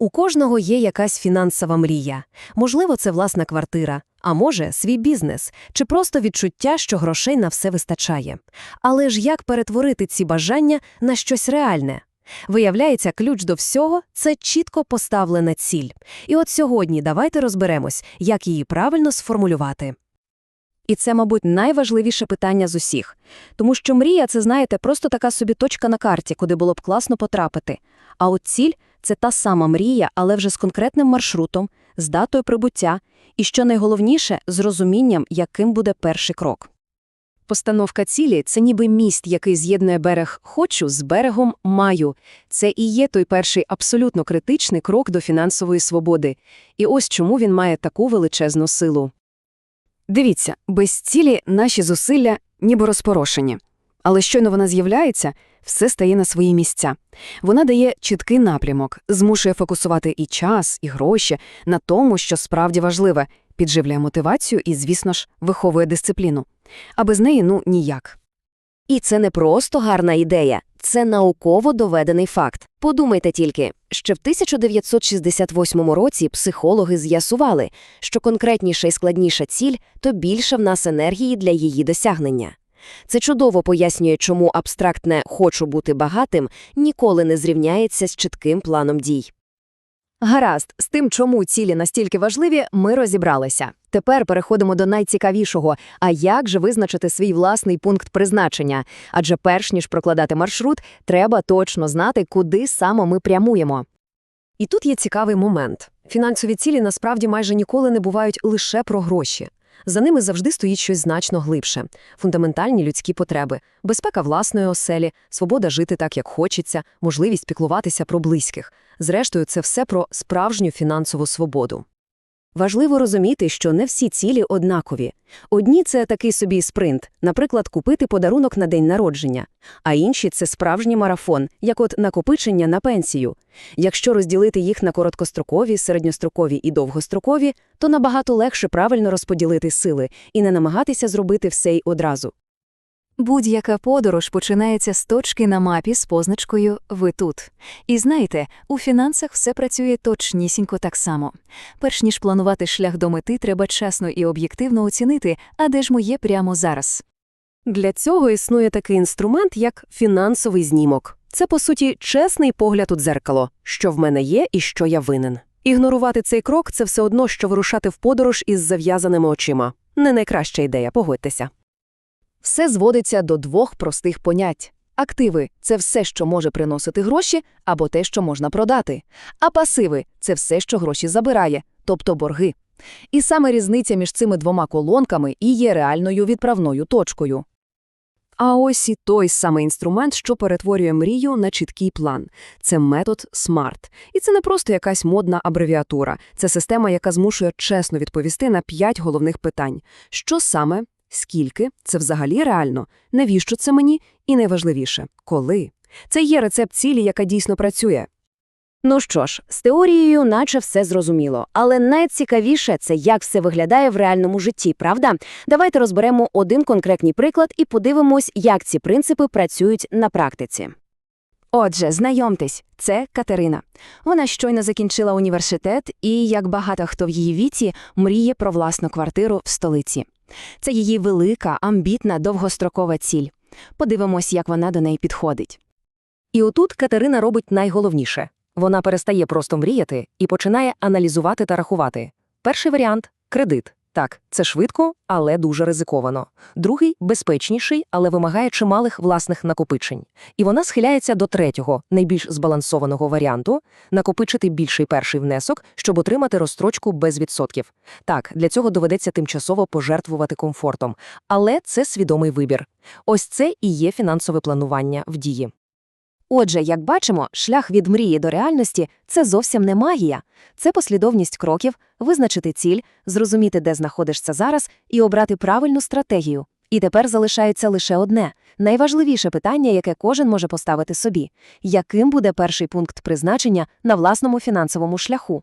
У кожного є якась фінансова мрія. Можливо, це власна квартира, а може, свій бізнес, чи просто відчуття, що грошей на все вистачає. Але ж як перетворити ці бажання на щось реальне? Виявляється, ключ до всього – це чітко поставлена ціль. І от сьогодні давайте розберемось, як її правильно сформулювати. І це, мабуть, найважливіше питання з усіх. Тому що мрія – це, знаєте, просто така собі точка на карті, куди було б класно потрапити. А от ціль – це та сама мрія, але вже з конкретним маршрутом, з датою прибуття і, що найголовніше, з розумінням, яким буде перший крок. Постановка цілі – це ніби міст, який з'єднує берег «хочу» з берегом «маю». Це і є той перший абсолютно критичний крок до фінансової свободи. І ось чому він має таку величезну силу. Дивіться, без цілі наші зусилля ніби розпорошені. Але щойно вона з'являється, все стає на свої місця. Вона дає чіткий напрямок, змушує фокусувати і час, і гроші на тому, що справді важливе, підживляє мотивацію і, звісно ж, виховує дисципліну. А без неї, ну, ніяк. І це не просто гарна ідея, це науково доведений факт. Подумайте тільки, ще в 1968 році психологи з'ясували, що конкретніша і складніша ціль, то більше в нас енергії для її досягнення. Це чудово пояснює, чому абстрактне «хочу бути багатим» ніколи не зрівняється з чітким планом дій. Гаразд, з тим, чому цілі настільки важливі, ми розібралися. Тепер переходимо до найцікавішого – а як же визначити свій власний пункт призначення? Адже перш ніж прокладати маршрут, треба точно знати, куди саме ми прямуємо. І тут є цікавий момент. Фінансові цілі насправді майже ніколи не бувають лише про гроші. За ними завжди стоїть щось значно глибше – фундаментальні людські потреби, безпека власної оселі, свобода жити так, як хочеться, можливість піклуватися про близьких. Зрештою, це все про справжню фінансову свободу. Важливо розуміти, що не всі цілі однакові. Одні – це такий собі спринт, наприклад, купити подарунок на день народження, а інші – це справжній марафон, як от накопичення на пенсію. Якщо розділити їх на короткострокові, середньострокові і довгострокові, то набагато легше правильно розподілити сили і не намагатися зробити все й одразу. Будь-яка подорож починається з точки на мапі з позначкою «Ви тут». І знаєте, у фінансах все працює точнісінько так само. Перш ніж планувати шлях до мети, треба чесно і об'єктивно оцінити, а де ж моє прямо зараз. Для цього існує такий інструмент, як фінансовий знімок. Це, по суті, чесний погляд у дзеркало, що в мене є і що я винен. Ігнорувати цей крок – це все одно, що вирушати в подорож із зав'язаними очима. Не найкраща ідея, погодьтеся. Все зводиться до двох простих понять. Активи – це все, що може приносити гроші, або те, що можна продати. А пасиви – це все, що гроші забирає, тобто борги. І саме різниця між цими двома колонками і є реальною відправною точкою. А ось і той самий інструмент, що перетворює мрію на чіткий план. Це метод SMART. І це не просто якась модна абревіатура. Це система, яка змушує чесно відповісти на п'ять головних питань. Що саме, скільки, це взагалі реально, навіщо це мені, і найважливіше – коли. Це є рецепт цілі, яка дійсно працює. Ну що ж, з теорією наче все зрозуміло, але найцікавіше – це як все виглядає в реальному житті, правда? Давайте розберемо один конкретний приклад і подивимось, як ці принципи працюють на практиці. Отже, знайомтесь, це Катерина. Вона щойно закінчила університет і, як багато хто в її віці, мріє про власну квартиру в столиці. Це її велика, амбітна, довгострокова ціль. Подивимось, як вона до неї підходить. І отут Катерина робить найголовніше. Вона перестає просто мріяти і починає аналізувати та рахувати. Перший варіант – кредит. Так, це швидко, але дуже ризиковано. Другий – безпечніший, але вимагає чималих власних накопичень. І вона схиляється до третього, найбільш збалансованого варіанту – накопичити більший перший внесок, щоб отримати розстрочку без відсотків. Так, для цього доведеться тимчасово пожертвувати комфортом. Але це свідомий вибір. Ось це і є фінансове планування в дії. Отже, як бачимо, шлях від мрії до реальності – це зовсім не магія. Це послідовність кроків, визначити ціль, зрозуміти, де знаходишся зараз, і обрати правильну стратегію. І тепер залишається лише одне – найважливіше питання, яке кожен може поставити собі – яким буде перший пункт призначення на власному фінансовому шляху?